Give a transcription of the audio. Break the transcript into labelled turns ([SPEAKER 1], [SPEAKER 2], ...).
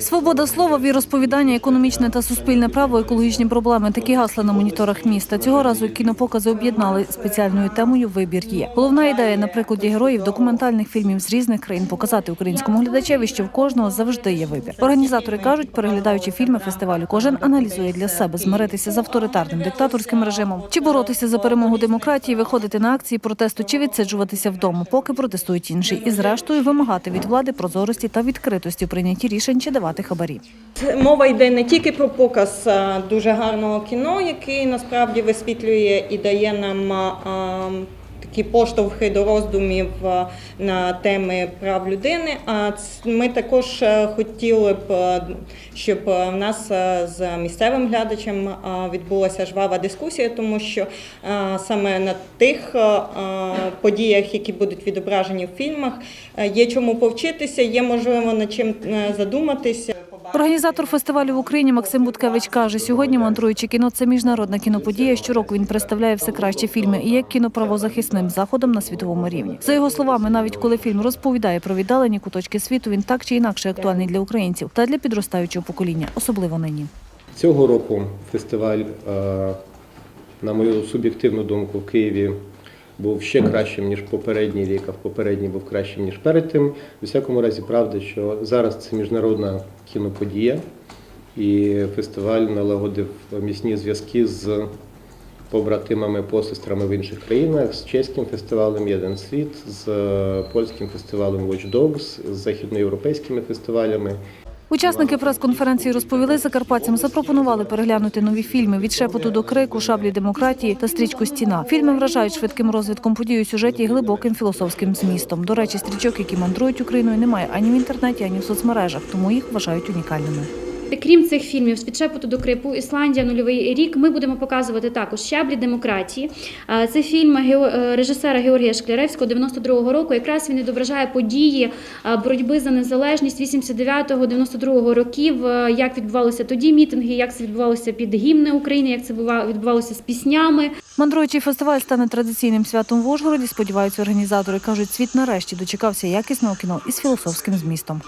[SPEAKER 1] Свобода слова, віросповідання, економічне та суспільне право, екологічні проблеми. Такі гасла на моніторах міста. Цього разу кінопокази об'єднали спеціальною темою Вибір є. Головна ідея на прикладі героїв документальних фільмів з різних країн показати українському глядачеві, що в кожного завжди є вибір. Організатори кажуть, переглядаючи фільми фестивалю, кожен аналізує для себе змиритися з авторитарним диктаторським режимом, чи боротися за перемогу демократії, виходити на акції протесту, чи відсиджуватися вдома, поки протестують інші, і зрештою вимагати від влади прозорості та відкритості прийнятті рішень чи давати хабарі.
[SPEAKER 2] Мова йде не тільки про показ дуже гарного кіно, який насправді висвітлює і дає нам такі поштовхи до роздумів на теми прав людини. А ми також е, хотіли б, е, щоб е, в нас е, з місцевим глядачем е, відбулася жвава дискусія, тому що е, саме на тих е, е, подіях, які будуть відображені в фільмах, е, є чому повчитися, є можливо над чим е, задуматися.
[SPEAKER 1] Організатор фестивалю в Україні Максим Буткевич каже, сьогодні мандруючи кіно це міжнародна кіноподія. Щороку він представляє все кращі фільми і є кіноправозахисним заходом на світовому рівні. За його словами, навіть коли фільм розповідає про віддалені куточки світу, він так чи інакше актуальний для українців та для підростаючого покоління, особливо нині.
[SPEAKER 3] Цього року фестиваль, е, на мою суб'єктивну думку, в Києві був ще кращим, ніж попередній рік, а в попередній був кращим, ніж перед тим. У всякому разі, правда, що зараз це міжнародна кіноподія, і фестиваль налагодив міцні зв'язки з побратимами, посестрами в інших країнах, з чеським фестивалем Єдин світ, з польським фестивалем Watch Dogs, з західноєвропейськими фестивалями.
[SPEAKER 1] Учасники прес-конференції розповіли закарпатцям, запропонували переглянути нові фільми від шепоту до крику, шаблі демократії та стрічку Стіна. Фільми вражають швидким розвитком подій у сюжеті і глибоким філософським змістом. До речі, стрічок, які мандрують Україною, немає ані в інтернеті, ані в соцмережах, тому їх вважають унікальними.
[SPEAKER 4] Крім цих фільмів «Від шепоту до крипу, Ісландія, нульовий рік. Ми будемо показувати також щаблі демократії. Це фільм е, режисера Георгія Шкляревського 92-го року. Якраз він відображає події боротьби за незалежність 89-92 років. Як відбувалося тоді мітинги, як це відбувалося під гімни України, як це бува- відбувалося з піснями.
[SPEAKER 1] Мандруючий фестиваль стане традиційним святом в Ужгороді. Сподіваються організатори. кажуть, світ нарешті дочекався якісного кіно із філософським змістом.